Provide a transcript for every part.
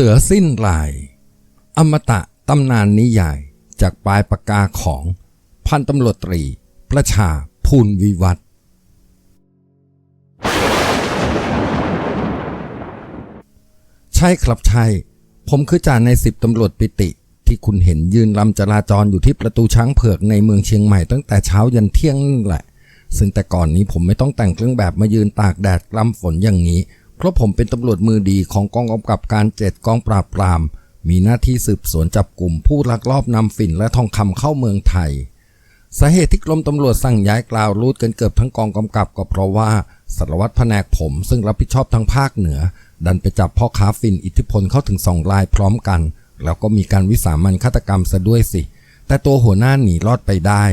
สือสิ้นลาย อมตะตำนานนิยายจากปลายปากกาของพันตำรวจตรี ประชาภูลวิวัฒใช่ครับใช่ ผมคือจ่าในสิบตำรวจปิติ ที่คุณเห็นยืนลำจราจรอยู่ที่ประตูช้างเผือกในเมืองเชียงใหม่ตั้งแต่เช้ายันเที่ยงนั่นแหละ ซึ่งแต่ก่อนนี้ผมไม่ต้องแต่งเครื่องแบบมายืนตากแดดกลำฝนอย่างนี้ เพราะผมเป็นตำรวจมือดีของกองกำกับการเจ็ดกองปราบปราม มีหน้าที่สืบสวนจับกลุ่มผู้ลักลอบนำฝิ่นและทองคำเข้าเมืองไทยสาเหตุที่กรมตำรวจสั่งย้ายกล่าวรูดกันเกือบทั้งกองกำกับก็เพราะว่าสารวัตรแผนกผมซึ่งรับผิดชอบทั้งภาคเหนือ ดันไปจับพ่อค้าฝิ่นอิทธิพลเข้าถึงสองรายพร้อมกัน แล้วก็มีการวิสามันฆาตกรรมซะด้วยสิ แต่ตัวหัวหน้าหนีรอดไปได้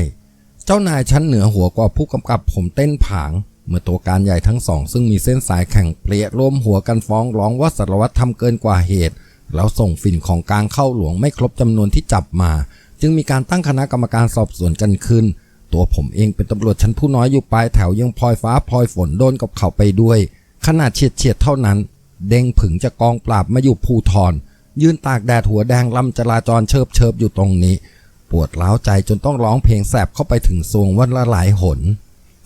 เจ้านายชั้นเหนือหัวกว่าผู้กำกับผมเต้นผาง เมื่อตัวการใหญ่ทั้งสอง ซึ่งมีเส้นสายแข่งเปรียร่วมหัวกันฟ้องร้องว่าสารวัตรทำเกินกว่าเหตุ แล้วส่งฝิ่นของกลางเข้าหลวงไม่ครบจำนวนที่จับมา จึงมีการตั้งคณะกรรมการสอบสวนกันขึ้น ตัวผมเองเป็นตำรวจชั้นผู้น้อยอยู่ปลายแถวยังพลอยฟ้าพลอยฝนโดนกับเขาไปด้วย ขนาดเฉียดเฉียดๆเท่านั้น เด้งผึ่งจะกองปราบมาอยู่ภูทรยืนตากแดดหัวแดงลำจราจรเชิบเชิบอยู่ตรงนี้ ปวดร้าวใจจนต้องร้องเพลงแสบเข้าไปถึงซวงวันละหลายหน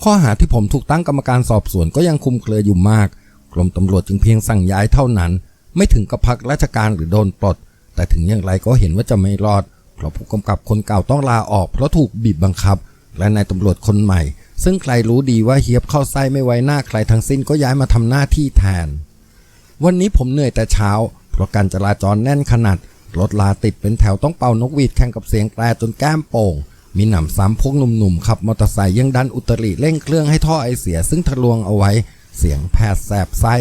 ข้อหาที่ผมถูกตั้งกรรมการสอบสวนก็ยังคุมเครืออยู่มาก กรมตำรวจจึงเพียงสั่งย้ายเท่านั้น ไม่ถึงกับพักราชการหรือโดนปลด แต่ถึงอย่างไรก็เห็นว่าจะไม่รอด เพราะผู้กำกับคนเก่าต้องลาออก เพราะถูกบีบบังคับ และนายตำรวจคนใหม่ ซึ่งใครรู้ดีว่าเฮียบเข้าไส้ไม่ไว้หน้าใครทั้งสิ้นก็ย้ายมาทำหน้าที่แทน วันนี้ผมเหนื่อยแต่เช้า เพราะการจราจรแน่นขนาดรถลาติดเป็นแถวต้องเป่านกหวีดแข่งกับเสียงแตรจนแก้มโป่ง มีหนำซ้ำพวกหนุ่มๆขับมอเตอร์ไซค์ยังดันอุตริเร่งเครื่องให้ท่อไอเสีย ซึ่งทะลวงเอาไว้ เสียงแผดแสบไส้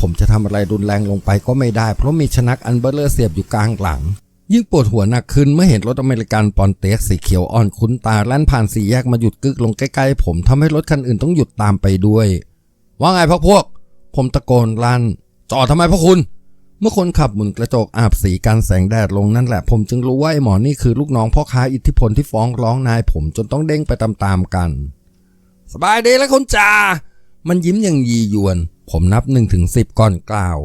ผมจะทำอะไรรุนแรงลงไปก็ไม่ได้ เพราะมีชนักอันเบลเลอร์เสียบอยู่กลางหลัง ยิ่งปวดหัวหนักขึ้นเมื่อเห็นรถอเมริกันปอนเต็กสีเขียวอ่อนคุ้นตาแล่นผ่านสี่แยกมาหยุดกึกลงใกล้ๆผมทำให้รถคันอื่นต้องหยุดตามไปด้วย ว่าไงพวกพวก ผมตะโกนลั่นจอดทำไมพวกคุณ เมื่อคนขับหมุนกระจกอาบสีกันแสงแดดลงนั่นแหละ ผมจึงรู้ว่าไอ้หมอนี่คือลูกน้องพ่อค้าอิทธิพลที่ฟ้องร้องนายผมจนต้องเด้งไปตามๆกัน สบายดีแล้วคุณจ่ามันยิ้มอย่างยียวน ผมนับหนึ่งถึงสิบก่อนกล่าว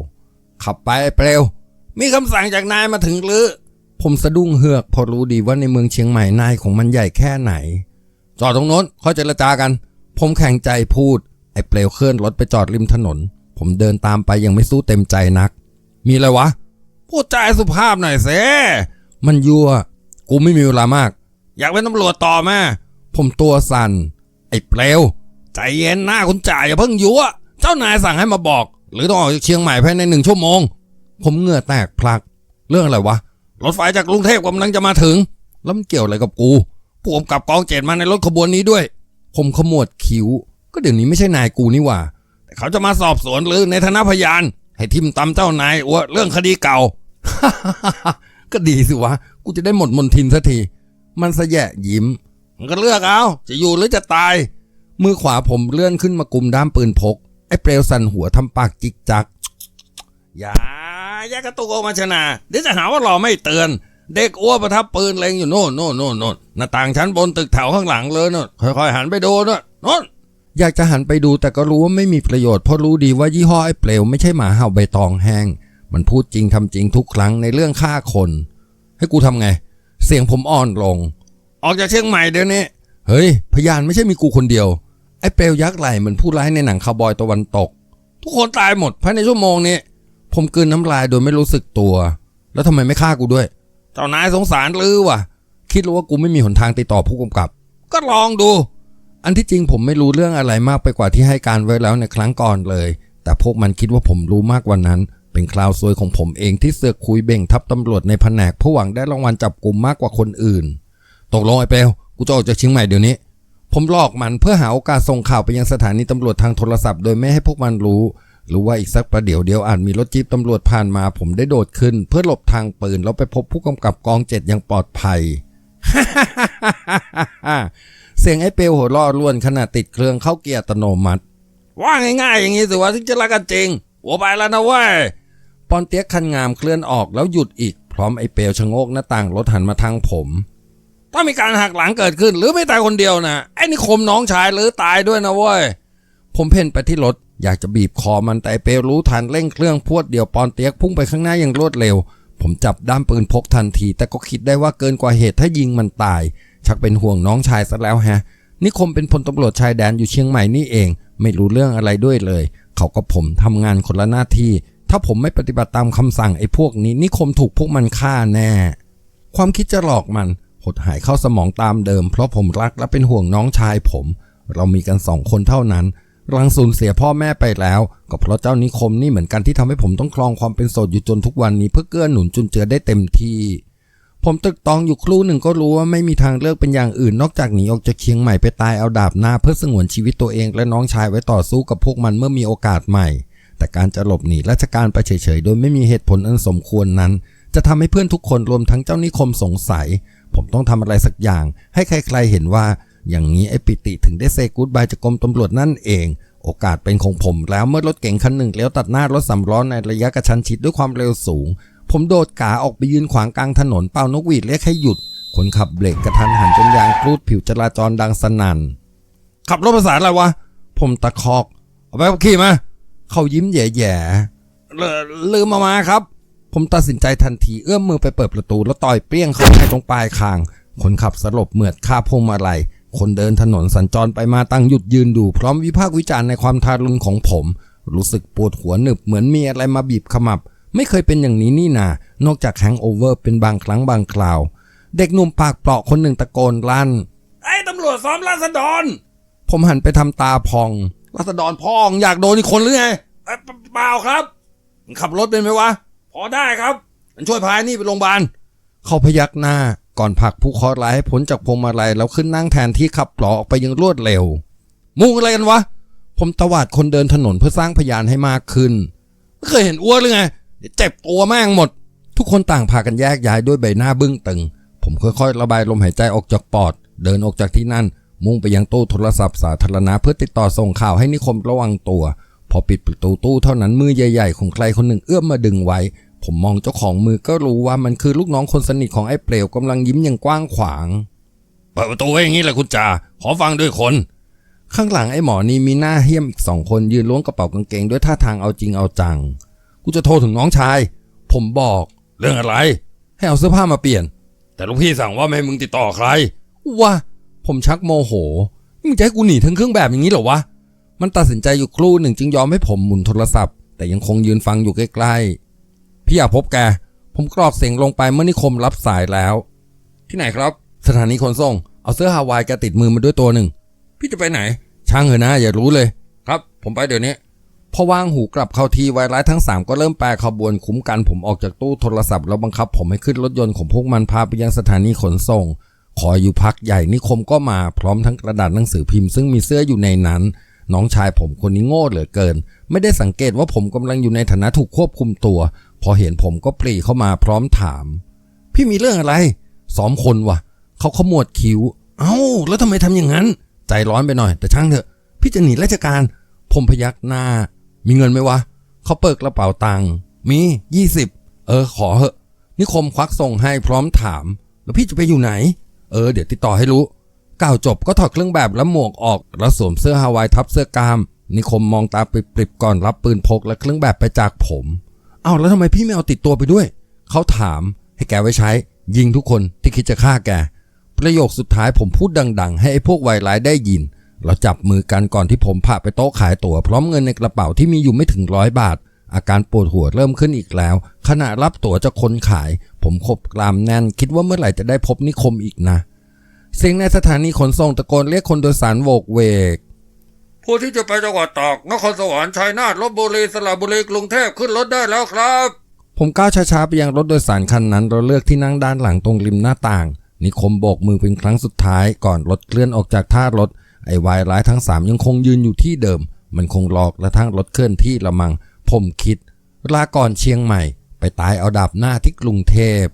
ขับไปไอ้เปลวมีคำสั่งจากนายมาถึงหรือ ผมสะดุ้งเฮือก พอรู้ดีว่าในเมืองเชียงใหม่นายของมันใหญ่แค่ไหน จอดตรงโน้นค่อยเจรจากัน ผมแข่งใจพูด ไอ้เปลวเคลื่อนรถไปจอดริมถนน ผมเดินตามไปยังไม่สู้เต็มใจนัก มีอะไรวะ พูดจาสุภาพหน่อยเซมันยั่ว กูไม่มีเวลามาก อยากเป็นตำรวจต่อมาผมตัวสั่น ไอ้เปลว ใจเย็นหน้าคุณจ่ายอย่าเพิ่งยั่ว เจ้านายสั่งให้มาบอก หรือต้องออกจากเชียงใหม่ภายในหนึ่งชั่วโมง ผมเหงื่อแตกพลัก เรื่องอะไรวะ รถไฟจากกรุงเทพกำลังจะมาถึง แล้วมันเกี่ยวอะไรกับกูผู้กำกับกองเจ็ดมาในรถขบวนนี้ด้วย ผมขมวดคิ้ว ก็เดี๋ยวนี้ไม่ใช่นายกูนี่หว่า แต่เขาจะมาสอบสวนหรือในฐานะพยาน ให้ทิมตำเจ้านายว่าเรื่องคดีเก่า ก็ดีสิวะ กูจะได้หมดมนทินสักที มันสะแยะยิ้ม มันก็เลือกเอา จะอยู่หรือจะตาย มือขวาผมเลื่อนขึ้นมากุมด้ามปืนพก ไอ้เปลวสั่นหัวทำปากจิกจัก อย่าอย่ากระตุกออกมาชนะ เดี๋ยวจะหาว่าเราไม่เตือน เด็กอ้วประทับปืนเล็งอยู่โน่นโน่นโน่นโน่นหน้าต่างชั้นบนตึกแถวข้างหลังเลยโน่นค่อยๆหันไปดูโน่นโน่น อยากจะหันไปดูแต่ก็รู้ว่าไม่มีประโยชน์เพราะรู้ดีว่ายี่ห้อไอ้เปลวไม่ใช่หมาเห่าใบตองแห้ง มันพูดจริงทำจริงทุกครั้งในเรื่องฆ่าคน ให้กูทำไง เสียงผมอ่อนลง ออกจากเชียงใหม่เดี๋ยวนี้เฮ้ย พยานไม่ใช่มีกูคนเดียว ไอ้เปลวยักษ์ไหลเหมือนผู้ร้ายในหนังคาวบอยตะวันตก ทุกคนตายหมดภายในชั่วโมงนี้ผมกลืนน้ำลายโดยไม่รู้สึกตัว แล้วทำไมไม่ฆ่ากูด้วยเจ้านายสงสารหรือวะคิดรู้ว่ากูไม่มีหนทางติดต่อผู้กำกับ ก็ลองดู อันที่จริงผมไม่รู้เรื่องอะไรมากไปกว่าที่ให้การไว้แล้วในครั้งก่อนเลย แต่พวกมันคิดว่าผมรู้มากกว่านั้น เป็นคราวซวยของผมเองที่เสือกคุยเบ่งทับตำรวจในแผนกเพื่อหวังได้รางวัลจับกลุ่มมากกว่าคนอื่น ตกลงไอ้เปลวกูจะออกจากเชียงใหม่เดี๋ยวนี้ ผมหลอกมันเพื่อหาโอกาสส่งข่าวไปยังสถานีตำรวจทางโทรศัพท์โดยไม่ให้พวกมันรู้ หรือว่าอีกสักประเดี๋ยวเดียวอาจมีรถจี๊ปตำรวจผ่านมา ผมได้โดดขึ้น เพื่อหลบทางปืนแล้วไปพบผู้กำกับกองเจ็ดอย่างปลอดภัย เสียงไอ้เปลวหัวรอล้วนขณะติดเครื่องเข้าเกียร์อัตโนมัติ ว่าง่ายๆอย่างนี้สิวะถึงจะรักกันจริง หัวไปแล้วนะเว้ยปอนเตียกคันงามเคลื่อนออกแล้วหยุดอีก พร้อมไอ้เปลวชะโงกหน้าต่างรถหันมาทางผม ถ้ามีการหักหลังเกิดขึ้น หรือไม่ตายคนเดียวนะไอ้นี่คมน้องชายหรือตายด้วยนะเว้ยผมเพ่นไปที่รถอยากจะบีบคอมันแต่เปรรู้ทันเร่งเครื่องพรวดเดียวปอนเตียกพุ่งไปข้างหน้าอย่างรวดเร็ว ผมจับด้ามปืนพกทันที แต่ก็คิดได้ว่าเกินกว่าเหตุถ้ายิงมันตาย ชักเป็นห่วงน้องชายซะแล้วแฮะ นิคมเป็นพลตำรวจชายแดนอยู่เชียงใหม่นี่เอง ไม่รู้เรื่องอะไรด้วยเลย เขากับผมทำงานคนละหน้าที่ ถ้าผมไม่ปฏิบัติตามคำสั่งไอ้พวกนี้ นิคมถูกพวกมันฆ่าแน่ ความคิดจะหลอกมัน หดหายเข้าสมองตามเดิม เพราะผมรักและเป็นห่วงน้องชายผม เรามีกันสองคนเท่านั้นหลังสูญเสียพ่อแม่ไปแล้ว ก็เพราะเจ้านิคมนี่เหมือนกันที่ทำให้ผมต้องครองความเป็นโสดอยู่จนทุกวันนี้เพื่อเกื้อหนุนจุนเจือได้เต็มที่ ผมตึกตองอยู่ครู่หนึ่งก็รู้ว่าไม่มีทางเลือกเป็นอย่างอื่น นอกจากหนีออกจากเชียงใหม่ไปตายเอาดาบหน้าเพื่อสงวนชีวิตตัวเอง และน้องชายไว้ต่อสู้กับพวกมันเมื่อมีโอกาสใหม่ แต่การจะหลบหนีราชการไปเฉยๆ โดยไม่มีเหตุผลอันสมควรนั้น จะทำให้เพื่อนทุกคนรวมทั้งเจ้านิคมสงสัย ผมต้องทำอะไรสักอย่าง ให้ใครๆเห็นว่า อย่างนี้ไอ้ปิติถึงได้เซกูดบายจากกรมตำรวจนั่นเองโอกาสเป็นของผมแล้วเมื่อรถเก๋งคันหนึ่งเลี้ยวตัดหน้ารถสำล้อในระยะกระชั้นชิดด้วยความเร็วสูง ผมโดดกาออกไปยืนขวางกลางถนนเป่านกหวีดเรียกให้หยุด คนขับเบรกกระทันหันจนยางครูดผิวจราจรดังสนั่น ขับรถภาษาอะไรวะ ผมตะคอก เอาไปขับขี่มา เขายิ้มแย่ๆลืมมามาครับ ผมตัดสินใจทันทีเอื้อมมือไปเปิดประตูแล้วต่อยเปรี้ยงเข้าให้ตรงปลายคาง คนขับสลบเหมือดคาพวงมาลัยคนเดินถนนสัญจรไปมาตั้งหยุดยืนดู พร้อมวิพากษ์วิจารณ์ในความทารุณของผม รู้สึกปวดหัวหนึบเหมือนมีอะไรมาบีบขมับ ไม่เคยเป็นอย่างนี้นี่นานอกจากแฮงโอเวอร์เป็นบางครั้งบางคราว เด็กหนุ่มปากเปราะคนหนึ่งตะโกนลั่น ไอ้ตำรวจซ้อมราษฎร ผมหันไปทำตาพอง ราษฎรพ่องอยากโดนอีกคนหรือไงเอ้ยเปเปล่าครับมึงขับรถเป็นไหมวะ พอได้ครับมันช่วยพายนี่ไปโรงพยาบาล เขาพยักหน้าก่อนผลักผู้เคราะห์ร้ายให้พ้นจากพวงมาลัยแล้วขึ้นนั่งแทนที่ขับปลอออกไปอยังรวดเร็ว มุ่งอะไรกันวะ ผมตวาดคนเดินถนนเพื่อสร้างพยานให้มากขึ้นไม่เคยเห็นอ้วนหรือไง เดี๋ยวเจ็บตัวแม่งหมด ทุกคนต่างพากันแยกย้ายด้วยใบหน้าบึ้งตึง ผมค่อยๆ ระบายลมหายใจออกจากปอด เดินออกจากที่นั่น มุ่งไปยังตู้โทรศัพท์สาธารณะเพื่อติดต่อส่งข่าวให้นิคมระวังตัว พอปิดประตูตู้เท่านั้นมือใหญ่ๆ ของใครคนหนึ่งเอื้อมมาดึงไว้ ผมมองเจ้าของมือก็รู้ว่ามันคือลูกน้องคนสนิทของไอ้เปลวกำลังยิ้มอย่างกว้างขวางเปิดประตูไว้อย่างนี้แหละคุณจ่าขอฟังด้วยคนข้างหลังไอ้หมอนี่มีหน้าเหี้ยมอีกสองคนยืนล้วงกระเป๋ากางเกงด้วยท่าทางเอาจริงเอาจัง กูจะโทรถึงน้องชาย ผมบอกเรื่องอะไร ให้เอาเสื้อผ้ามาเปลี่ยน แต่ลูกพี่สั่งว่าไม่ให้มึงติดต่อใครว่าผมชักโมโหมึงจะให้กูหนีทั้งเครื่องแบบอย่างนี้เหรอวะมันตัดสินใจอยู่ครู่หนึ่งจึงยอมให้ผมหมุนโทรศัพท์ แต่ยังคงยืนฟังอยู่ใกล้ๆพี่อยากพบแกผมกรอกเสียงลงไปเมื่อนิคมรับสายแล้ว ที่ไหนครับ สถานีขนส่ง เอาเสื้อฮาวายแกติดมือมาด้วยตัวหนึ่ง พี่จะไปไหน ช่างเถอะนะอย่ารู้เลย ครับ ผมไปเดี๋ยวนี้ พอวางหูกลับเข้าทีไวร้ายทั้ง 3 ก็เริ่มแปลขบวนคุ้มกันผมออกจากตู้โทรศัพท์แล้วบังคับผมให้ขึ้นรถยนต์ของพวกมันพาไปยังสถานีขนส่ง ขออยู่พักใหญ่นิคมก็มาพร้อมทั้งกระดาษหนังสือพิมพ์ซึ่งมีเสื้ออยู่ในนั้น น้องชายผมคนนี้โง่เหลือเกิน ไม่ได้สังเกตว่าผมกำลังอยู่ในฐานะถูกควบคุมตัว พอเห็นผมก็ปรีเข้ามาพร้อมถาม พี่มีเรื่องอะไรซ้อมคนวะเขาขมวดคิ้ว เอ้า แล้วทำไมทำอย่างนั้น ใจร้อนไปหน่อย แต่ช่างเถอะ พี่จะหนีราชการ ผมพยักหน้า มีเงินไหมวะเขาเปิดกระเป๋าตังค์มียี่สิบเออ ขอเหอะ นิคมควักส่งให้พร้อมถาม แล้วพี่จะไปอยู่ไหน เออ เดี๋ยวติดต่อให้รู้กล่าวจบก็ถอดเครื่องแบบและหมวกออก แล้วสวมเสื้อฮาวายทับเสื้อกาม นิคมมองตาปริบๆก่อนรับปืนพกและเครื่องแบบไปจากผม เอาแล้วทำไมพี่ไม่เอาติดตัวไปด้วย เขาถามให้แกไว้ใช้ ยิงทุกคนที่คิดจะฆ่าแก ประโยคสุดท้ายผมพูดดัง ๆ ให้ไอ้พวกวัยร้ายได้ยิน เราจับมือกันก่อนที่ผมพาไปโต๊ะขายตั๋วพร้อมเงินในกระเป๋าที่มีอยู่ไม่ถึงร้อยบาท อาการปวดหัวเริ่มขึ้นอีกแล้ว ขณะรับตั๋วจากคนขาย ผมขบกรามแน่น คิดว่าเมื่อไหร่จะได้พบนิคมอีกนะเสียงในสถานีขนส่งตะโกนเรียกคนโดยสารโวกเวก ผู้ที่จะไปจังหวัดตากนครสวรรค์ชัยนาทลบบุรีสระบุรีกรุงเทพขึ้นรถได้แล้วครับ ผมก้าวช้าๆไปยังรถโดยสารคันนั้น เราเลือกที่นั่งด้านหลังตรงริมหน้าต่าง นิคมโบกมือเป็นครั้งสุดท้ายก่อนรถเคลื่อนออกจากท่ารถ ไอ้วายร้ายทั้งสามยังคงยืนอยู่ที่เดิม มันคงหลอกและทั้งรถเคลื่อนที่ละมัง ผมคิดลาก่อนเชียงใหม่ ไปตายเอาดาบหน้าที่กรุงเทพ